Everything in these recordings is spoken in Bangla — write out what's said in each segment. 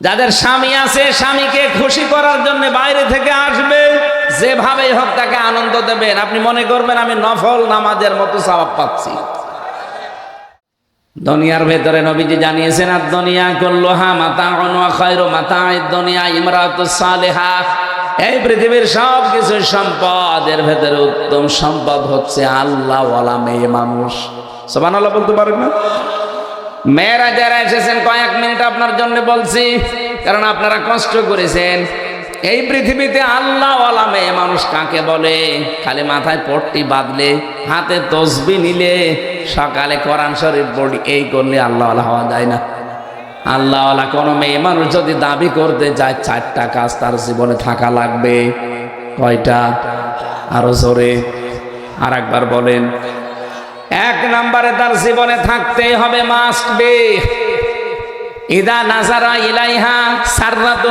যাদের স্বামী আছে, স্বামীকে খুশি করার জন্য বাইরে থেকে আসবে যেভাবে হোক তাকে আনন্দ দেবেন। আপনি মনে করবেন, আমি নফল নামাজের মতো সওয়াব পাচ্ছি। দুনিয়ার ভেতরে নবীজি জানিয়েছেন, আর দুনিয়া কুল্লুহা মাতা অনুয়া খৈর মাতা দুনিয়া ইমরাতুস সালেহা। এই পৃথিবীর সব কিছু সম্পদ এর ভেতরে উত্তম সম্পদ হচ্ছে আল্লাহ ওয়ালা মেয়ে মানুষ। সবান আল্লাহ বলতে পারেন না? মেয়েরা যারা এসেছেন, কয়েক মিনিট আপনার জন্য বলছি, কারণ আপনারা কষ্ট করেছেন। এই পৃথিবীতে আল্লাহওয়ালা মেয়ে মানুষ কাকে বলে? খালি মাথায় পট্টি বাঁধলে, হাতে তসবি নিলে, সকালে কোরআন শরীফ বডি এই করলে আল্লাহওয়ালা হওয়া যায় না। আল্লাহওয়ালা কোনো মেয়ে মানুষ যদি দাবি করতে যায় চারটা কাজ তার জীবনে থাকা লাগবে। কয়টা? আরও জোরে। আর একবার বলেন এক নম্বরে তার জীবনে থাকতেই হবে মাস্ট বি ইদা নাজারা ইলাইহা সাররাত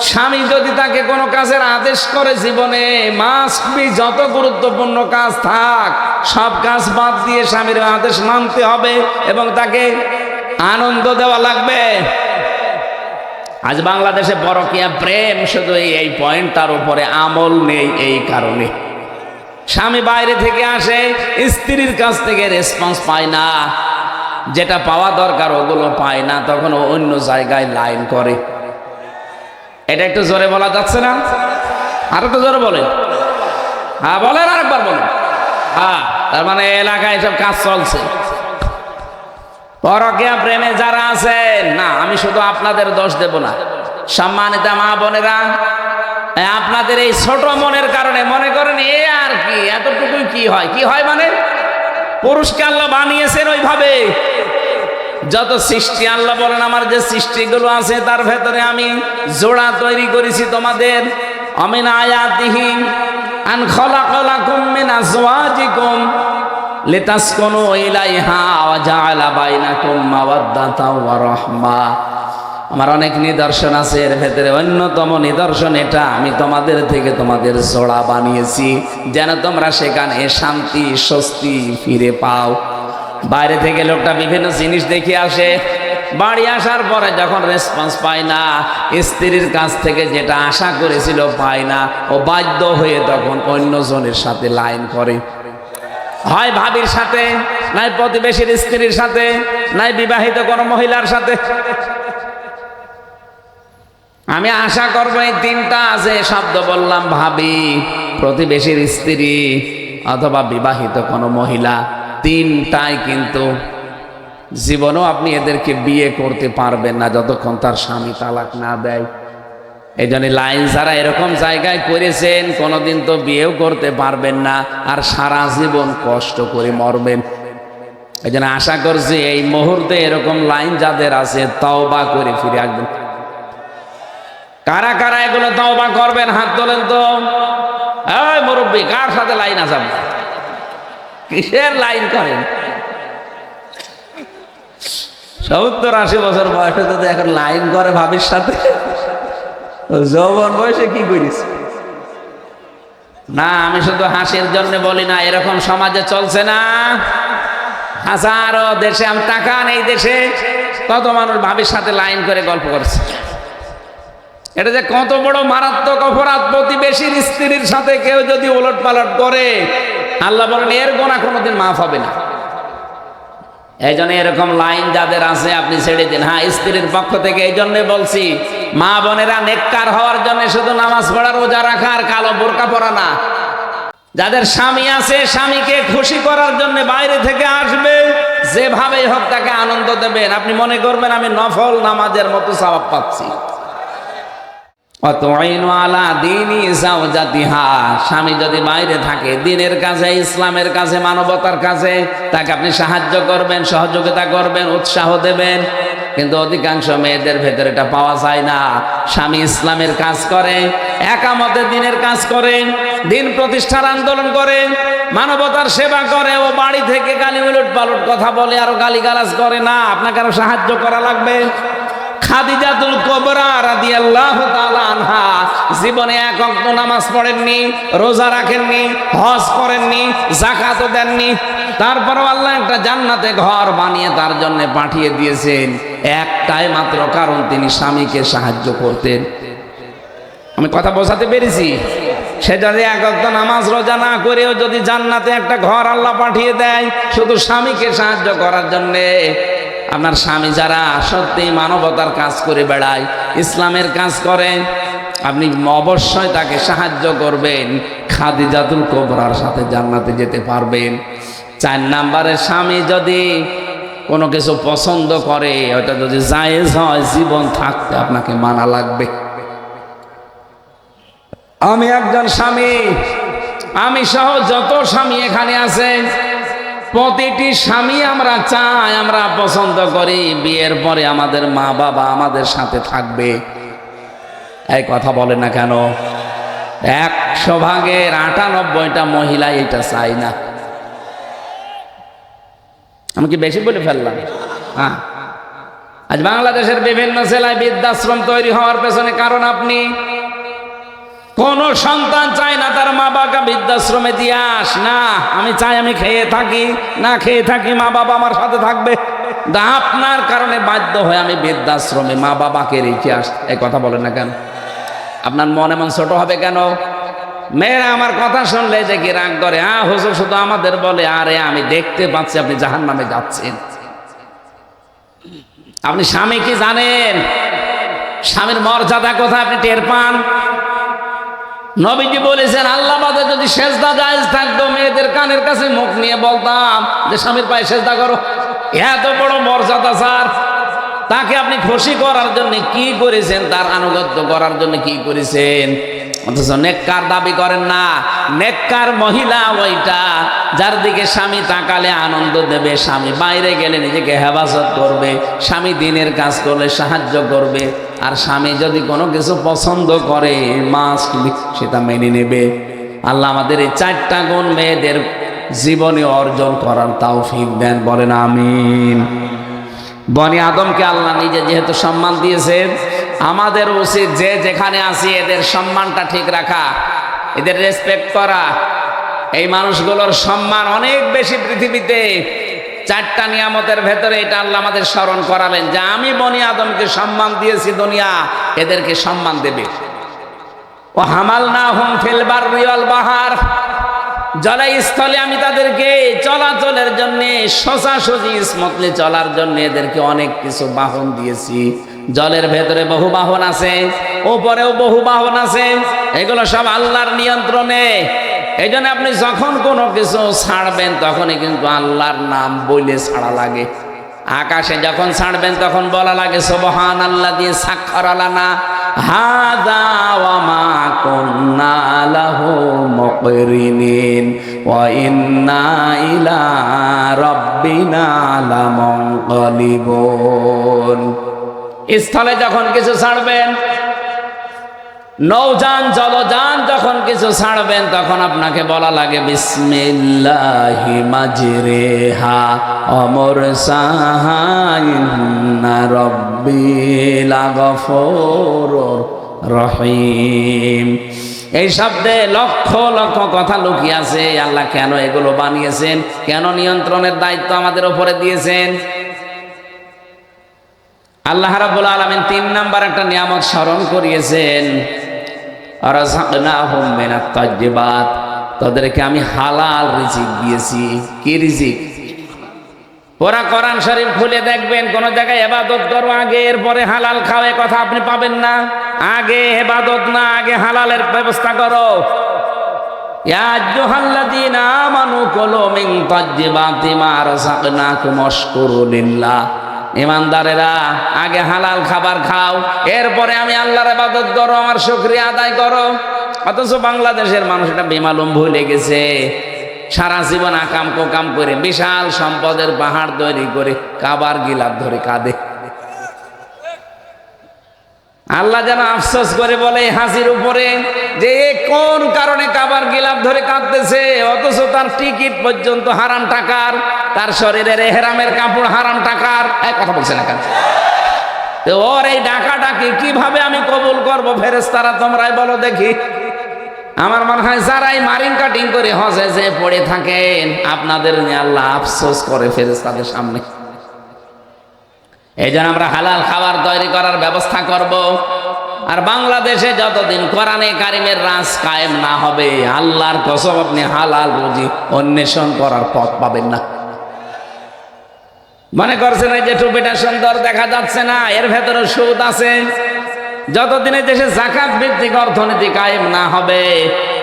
স্বামী যদি তাকে কোনো কাজের আদেশ করে জীবনে মাস্ট বি যত গুরুত্বপূর্ণ কাজ থাক, সব কাজ বাদ দিয়ে স্বামীর আদেশ মানতে হবে এবং তাকে আনন্দ দেওয়া লাগবে। আজ বাংলাদেশে বড় কিয়া প্রেম? শুধু এই- পয়েন্টটার উপরে আমল নেই এই কারণে। স্বামী বাইরে থেকে আসে, স্ত্রীর কাছ থেকে রেসপন্স পায় না। যেটা পাওয়া দরকার ওগুলো পায় না, তখন অন্য জায়গায় লাইন করে। এটা একটু জোরে বলা যাচ্ছে না? আর একটু জোরে বলেন। হ্যাঁ বলেন আরেকবার বলেন। হ্যাঁ তার মানে এলাকায় সব কাজ চলছে। পরকিয়া প্রেমে যারা আছেন, না, আমি শুধু আপনাদের দোষ দেব না। সম্মানিতা মা বোনেরা আপনাদের এই ছোট মনের কারণে মনে করেন, এ আর কি, এতটুকুই কি হয়? কি হয় মানে? পুরুষকে আল্লাহ বানিয়েছেন ওইভাবে। যত সৃষ্টি, আল্লাহ বলেন, আমার যে সৃষ্টিগুলো আছে, তার ভেতরে আমি জোড়া তৈরি করেছি তোমাদের। অমিন আয়াতিহি আন খলাকলাকুম মিন আজওয়াজিকুম। লিতাসকুনু ইলাইহা ওয়া জাআলা বাইনাকুম মাওয়াদ্দাতা ওয়া রাহমা। আমার অনেক নিদর্শন আছে, এর ভেতরে অন্যতম নিদর্শন এটা। আমি তোমাদের থেকে তোমাদের জোড়া বানিয়েছি, যেন তোমরা সেখানে শান্তি, স্বস্তি ফিরে পাও। বাইরে থেকে লোকটা বিভিন্ন জিনিস দেখে আসে। বাড়ি আসার পরে যখন রেসপন্স পায় না, স্ত্রীর কাছ থেকে যেটা আশা করেছিল পায় না, ও বাধ্য হয়ে তখন অন্যজনের সাথে লাইন করে। হয় ভাবির সাথে, নাই প্রতিবেশীর স্ত্রীর সাথে, নাই বিবাহিত কোনো মহিলার সাথে। আমি আশা করব এই তিনটা আছে, শব্দ বললাম, ভাবি, প্রতিবেশীর স্ত্রী অথবা বিবাহিত কোনো মহিলা, তিনটাই কিন্তু জীবনেও আপনি এদেরকে বিয়ে করতে পারবেন না যতক্ষণ তার স্বামী তালাক না দেয়। এই জন্য লাইন যারা এরকম জায়গায় করেছেন, কোনোদিন তো বিয়েও করতে পারবেন না আর সারা জীবন কষ্ট করে মরবেন। এই জন্য আশা করছি এই মুহূর্তে এরকম লাইন যাদের আছে তাও বা করে ফিরে আসবেন। কারা কারা এগুলো তওবা করবেন? হাত তোলেন তো। এই মুরব্বী, কার সাথে লাইন আপনার? কিসের লাইন করেন? সত্তর আশি বছর বয়সে যদি এখন লাইন করে ভাবির সাথে, যৌবন বয়সে কি করিস? না, আমি শুধু হাসির জন্য বলি না, এরকম সমাজে চলছে না। হাজারো দেশে, আমি টাকা নেই দেশে, কত মানুষ ভাবির সাথে লাইন করে গল্প করছে। এটা যে কত বড় মারাত্মক অপরাধ প্রতিবেশীর স্ত্রীর সাথে কেউ যদি ওলট পালট করে, আল্লাহ বলেন, এর গোনা কোনোদিন মাফ হবে না। এই জন্য এরকম লাইন যাদের আছে, আপনি ছেড়ে দিন। হ্যাঁ স্ত্রীর পক্ষ থেকে এই জন্য বলছি, মা বোনেরা নেককার হওয়ার জন্য শুধু নামাজ পড়া, রোজা রাখা আর কালো বোরকা পরা না। যাদের স্বামী আছে, স্বামীকে খুশি করার জন্য বাইরে থেকে আসবে, যেভাবেই হোক তাকে আনন্দ দেবেন। আপনি মনে করবেন, আমি নফল নামাজের মতো সওয়াব পাচ্ছি। স্বামী যদি বাইরে থাকে, দিনের কাছে ইসলামের কাছে মানবতার কাছে তাকে আপনি সাহায্য করবেন, সহযোগিতা করবেন, উৎসাহ দেবেন। কিন্তু অধিকাংশ মেয়েদের ভেতরে এটা পাওয়া যায় না। স্বামী ইসলামের কাজ করে, একামতে দিনের কাজ করে, দিন প্রতিষ্ঠার আন্দোলন করে, মানবতার সেবা করে, ও বাড়ি থেকে গালি উলট পালট কথা বলে, আরও গালিগালাজ করে, না, আপনাকে আরও সাহায্য করা লাগবে। খাদিজাতুল কবরা রাদিয়াল্লাহু তাআলা আনহা জীবনে এক ওয়াক্ত নামাজ পড়েননি, রোজা রাখেননি, হজ করেননি, যাকাতও দেননি। তারপরও আল্লাহ একটা জান্নাতে ঘর বানিয়ে তার জন্য পাঠিয়ে দিয়েছেন। একটাই মাত্র কারণ, তিনি স্বামীকে সাহায্য করতেন। আমি কথা বোঝাতে পেরেছি? সে যদি এক অক্ত নামাজ রোজা না করেও যদি জান্নাতে একটা ঘর আল্লাহ পাঠিয়ে দেয়, শুধু স্বামীকে সাহায্য করার জন্যে আপনার স্বামী যারা সত্যি মানবতার কাজ করে বেড়ায়, ইসলামের কাজ করে, আপনি অবশ্যই তাকে সাহায্য করবেন, খাদিজাতুল কোবরার সাথে জান্নাতে যেতে পারবেন। চার নাম্বারের স্বামী যদি কোনো কিছু পছন্দ করে, ওটা যদি জায়েজ হয়, জীবন থাকতে আপনাকে মানা লাগবে। আমি একজন স্বামী, আমি সহ যত স্বামী এখানে আছে প্রতিটি স্বামী আমরা চাই, আমরা পছন্দ করি, বিয়ের পরে আমাদের মা বাবা আমাদের সাথে থাকবে। এই কথা বলে না কেন? একশো ভাগের আটানব্বইটা মহিলা এটা চাই না। আমি কি বেশি বলে ফেললাম? হ্যাঁ। আজ বাংলাদেশের বিভিন্ন জেলায় বৃদ্ধাশ্রম তৈরি হওয়ার পেছনে কারণ আপনি? কোন সন্তান চায় না তার মা বাবা বৃদ্ধাশ্রমে দিয়ে আস। না, আমি চাই আমি খেয়ে থাকি, না খেয়ে থাকি মা বাবা আমার সাথে থাকবে। আপনার কারণে বাধ্য হয়ে আমি বৃদ্ধাশ্রমে মা বাবাকে রেখে আস। এই কথা বলেন না কেন? আপনার মন এমন ছোট হবে কেন? মেয়েরা আমার কথা শুনলে যে কি রাগ করে? হ্যাঁ হুজুর শুধু আমাদের বলে, আরে আমি দেখতে পাচ্ছি আপনি জাহান নামে যাচ্ছেন। আপনি স্বামী কি জানেন? স্বামীর মর্যাদা কোথায় আপনি টের পান? নবীজি বলেছেন, আল্লাহ বাদে যদি সেজদা জায়েজ থাকতো, মেয়েদের কানের কাছে মুখ নিয়ে বলতাম যে, স্বামীর পায়ে সেজদা করো। এত বড় মর্যাদা, স্যার। তাকে আপনি খুশি করার জন্য কি করেছেন? তার আনুগত্য করার জন্য কি করেছেন? অথচ নেককার দাবি করেন না। নেককার মহিলা ওইটা, যার দিকে স্বামী তাকালে আনন্দ দেবে, স্বামী বাইরে গেলে নিজেকে হেফাজত করবে, স্বামী দিনের কাজ করলে সাহায্য করবে, আর স্বামী যদি কোনো কিছু পছন্দ করে, মাস্ক সেটা মেনে নেবে। আল্লাহ আমাদের এই চারটা গুণ মেয়েদের জীবনে অর্জন করার তাও ফিক দেন, বলেন আমিন। বনি আদমকে আল্লাহ নিজে যেহেতু সম্মান দিয়েছেন আমাদের উচিত যে যেখানে আছি এদের সম্মানটা ঠিক রাখা, এদের রেসপেক্ট করা। এই মানুষগুলোর সম্মান অনেক বেশি পৃথিবীতে। চারটা নিয়ামতের ভেতরে এটা আল্লাহ আমাদের স্মরণ করালেন যে আমি বনি আদমকে সম্মান দিয়েছি দুনিয়া, এদেরকে সম্মান দেবে। ও হামাল না হুম ফেলবার রিয়াল বাহার। জলে স্থলে আমি তাদেরকে চলাচলের জন্য, সোজাসুজি স্মুথলি চলার জন্য এদেরকে অনেক কিছু বাহন দিয়েছি। জলের ভেতরে বহু বাহন আছে, উপরেও বহু বাহন আছে, এগুলো সব আল্লাহর নিয়ন্ত্রণে। এই জন্য আপনি যখন কোনো কিছু ছাড়বেন, তখনই কিন্তু আল্লাহর নাম বইলে ছাড়া লাগে। আকাশে যখন ছাড়বেন, তখন বলা লাগে সোবহান আল্লাহ দিয়ে সাক্ষর আলানা হাদা রাব্বিনা স্থলে যখন কিছু ছাড়বেন, নৌযান, জলযান যখন কিছু ছাড়বেন, তখন আপনাকে বলা লাগে, বিসমিল্লাহি মাজরেহা, অমর সাহাইন্না রব্বিল গফুরুর রহিম। এই শব্দে লক্ষ লক্ষ কথা লুকিয়ে আছে। আল্লাহ কেন এগুলো বানিয়েছেন? কেন নিয়ন্ত্রণের দায়িত্ব আমাদের উপরে দিয়েছেন? আল্লাহ রাবুল আলমিন তিন নাম্বার একটা নিয়ামত স্মরণ করিয়েছেন তাদেরকে আমি হালাল রিজিক দিয়েছি। কি রিজিক? ওরা কোরআন শরীফ খুলে দেখবেন, কোন জায়গায় এবাদত করো আগে, এরপরে হালাল খাও কথা আপনি পাবেন না। আগে এবাদত না, আগে হালালের ব্যবস্থা করো। আমানু কুলু মিন তাজ্জিবাতি মা রাযাকনাকুম ওয়াশকুরু লিল্লাহ। ইমানদারেরা, আগে হালাল খাবার খাও, এরপরে আমি আল্লাহর ইবাদত করো, আমার শুকরিয়া আদায় করো। অথচ বাংলাদেশের মানুষ এটা বেমালুম ভুলে গেছে। সারা জীবন আকাম কোকাম করে বিশাল সম্পদের পাহাড় তৈরি করে, কাবার গিলাপ ধরে কাঁদে। আল্লাহ যেন আফসোস করে বলে হাসির উপরে যে কোন কারণে কাবার গিলাপ ধরে কাঁদতেছে, অথচ তার টিকিট পর্যন্ত হারাম টাকার, তার শরীরের এহেরামের কাপড় হারাম টাকার। এক কথা বলছে না তো ওর এই ডাকাটাকে কীভাবে আমি কবুল করব ফেরেস্তারা তোমরাই বলো দেখি। আমার মনে হয় যারাই মারিং কাটিং করে হজে যে পড়ে থাকেন, আপনাদের নিয়ে আল্লাহ আফসোস করে ফেরেস তাদের সামনে। এই জন্য আমরা হালাল খাবার তৈরি করার ব্যবস্থা করব। আর বাংলাদেশে যতদিন কোরআনে কারিমের রাজ কায়েম না হবে, আল্লাহর কসম আপনি হালাল রুজি অন্বেষণ করার পথ পাবেন না। মনে করছেন এই যে টুপিটা সুন্দর দেখা যাচ্ছে না, এর ভেতরে সুদ আছে। যতদিনে দেশে জাকাত ভিত্তিক অর্থনীতি কায়েম না হবে,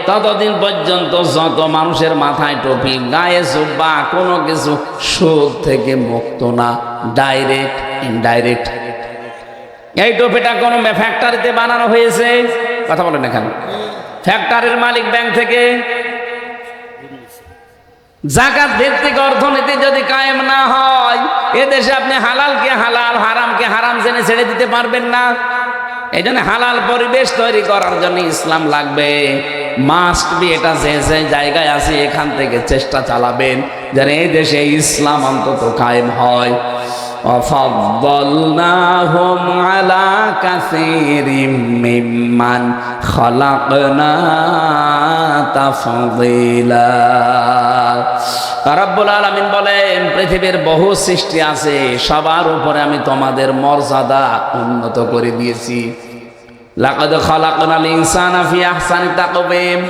ততদিন পর্যন্ত যত মানুষের মাথায় টুপি, গায়ে জুব্বা, কোনো কিছু সুদ থেকে মুক্ত না, ডাইরেক্ট ইনডাইরেক্ট এই টুপিটা ফ্যাক্টরিতে বানানো হয়েছে? কথা বলেন ফ্যাক্টরির মালিক ব্যাংক থেকে জাকাত ভিত্তিক অর্থনীতি যদি কায়েম না হয় আপনি হালালকে হালাল, হারামকে হারাম জেনে ছেড়ে দিতে পারবেন না। এই জন্য হালাল পরিবেশ তৈরি করার জন্য ইসলাম লাগবে। মাস্ট বি এটা যে যে জায়গায় আছে, এখান থেকে চেষ্টা চালাবেন যেন এই দেশে ইসলাম অন্তত কায়েম হয়। وفضلناهم على كثير ممن خلقنا تفضيلا রব্বুল আলমিন বলেন পৃথিবীর বহু সৃষ্টি আছে সবার উপরে আমি তোমাদের মর্যাদা উন্নত করে দিয়েছি লাকাদ খালাকনাল ইনসানা ফি আহসানি তাকবীম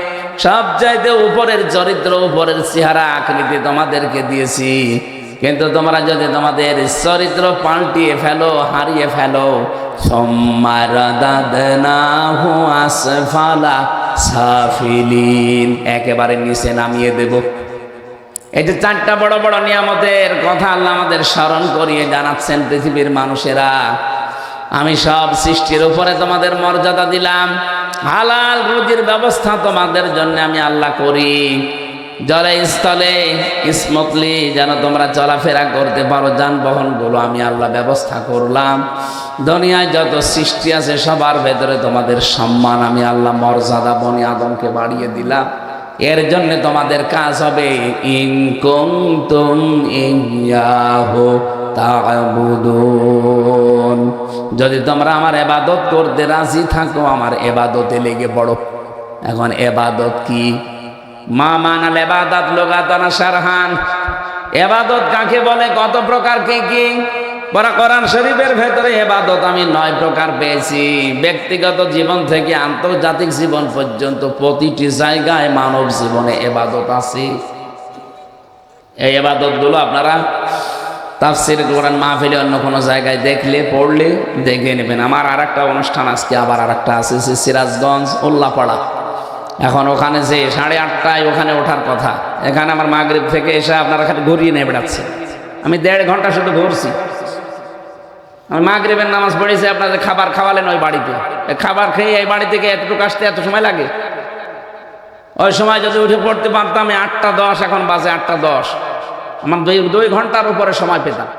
সব চাইতে উপরের চরিত্র উপরের চেহারা আকৃতি তোমাদেরকে দিয়েছি কিন্তু তোমরা যদি তোমাদের চরিত্র পাল্টিয়ে ফেলো, হারিয়ে ফেলো, সম্মারাদাদনাহু আসফালা সাফিলিন, একেবারে নিচে নামিয়ে দেব। এই যে চারটা বড় বড় নিয়ামতের কথা আল্লাহ আমাদের স্মরণ করিয়ে জানাচ্ছেন পৃথিবীর মানুষেরা। আমি সব সৃষ্টির উপরে তোমাদের মর্যাদা দিলাম। হালাল রুজির ব্যবস্থা তোমাদের জন্য আমি আল্লাহ করি। জলে স্থলে স্মুথলি যেন তোমরা চলাফেরা করতে পারো, যানবাহনগুলো আমি আল্লাহ ব্যবস্থা করলাম। দুনিয়ায় যত সৃষ্টি আছে, সবার ভেতরে তোমাদের সম্মান, আমি আল্লাহ মর্যাদা বনি আদমকে বাড়িয়ে দিলাম। এর জন্য তোমাদের কাজ হবে ইনকুম ইয়াহু তা'বুদুন যদি তোমরা আমার এবাদত করতে রাজি থাকো, আমার এবাদতে লেগে পড়ো। এখন এবাদত কি? মা মানাল এবাদত লোগাতানা সারহান। এবাদত কাকে বলে? কত প্রকার কি কি? বড় কোরআন শরীফের ভেতরে এবাদত আমি নয় প্রকার পেয়েছি। ব্যক্তিগত জীবন থেকে আন্তর্জাতিক জীবন পর্যন্ত প্রতিটি জায়গায় মানব জীবনে এবাদত আছে। এই এবাদতগুলো আপনারা তাফসির কোরআন মাহফিলে অন্য কোনো জায়গায় দেখলে, পড়লে দেখে নেবেন। আমার আর একটা অনুষ্ঠান আজকে আবার আর একটা আছে সিরাজগঞ্জ উল্লাপাড়া এখন ওখানে যে সাড়ে আটটায় ওখানে ওঠার কথা, এখানে আমার মাগরীব থেকে এসে আপনারা খালি ঘুরিয়ে নিয়ে বেড়াচ্ছে আমি দেড় ঘণ্টা শুধু ঘুরছি। আমি মাগরীবের নামাজ পড়েছি আপনাদের খাবার খাওয়ালেন ওই বাড়িতে। খাবার খেয়ে এই বাড়ি থেকে এতটুকু আসতে এত সময় লাগে? ওই সময় যদি উঠে পড়তে পারতাম আটটা দশ, এখন বাজে আটটা দশ। আমার দুই দুই ঘণ্টার উপরে সময় পেতাম।